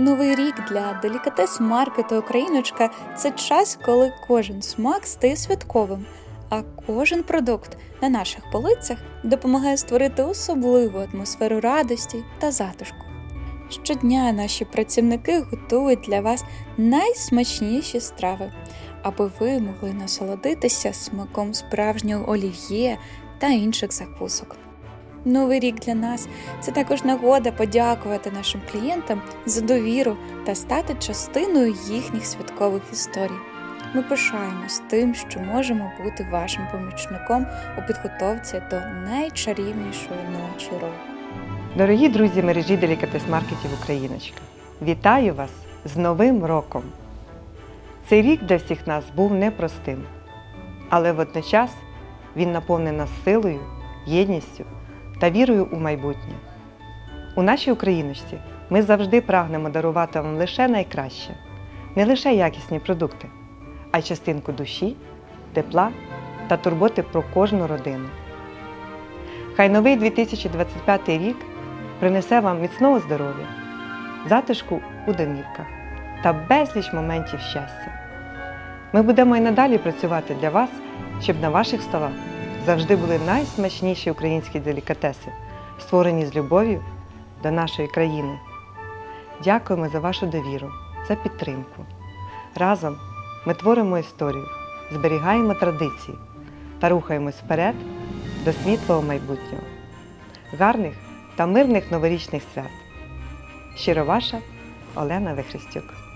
Новий рік для делікатес маркету Україночка це час, коли кожен смак стає святковим, а кожен продукт на наших полицях допомагає створити особливу атмосферу радості та затишку. Щодня наші працівники готують для вас найсмачніші страви, аби ви могли насолодитися смаком справжнього олів'є та інших закусок. Новий рік для нас це також нагода подякувати нашим клієнтам за довіру та стати частиною їхніх святкових історій. Ми пишаємось тим, що можемо бути вашим помічником у підготовці до найчарівнішої ночі року. Дорогі друзі мережі делікатес маркетів Україночка, вітаю вас з Новим роком! Цей рік для всіх нас був непростим, але водночас він наповнений нас силою, єдністю та вірою у майбутнє. У нашій Україночці ми завжди прагнемо дарувати вам лише найкраще, не лише якісні продукти, а й частинку душі, тепла та турботи про кожну родину. Хай новий 2025 рік принесе вам міцного здоров'я, затишку у домівках та безліч моментів щастя. Ми будемо і надалі працювати для вас, щоб на ваших столах завжди були найсмачніші українські делікатеси, створені з любов'ю до нашої країни. Дякуємо за вашу довіру, за підтримку. Разом ми творимо історію, зберігаємо традиції та рухаємось вперед до світлого майбутнього. Гарних та мирних новорічних свят. Щиро ваша Олена Вихрестюк.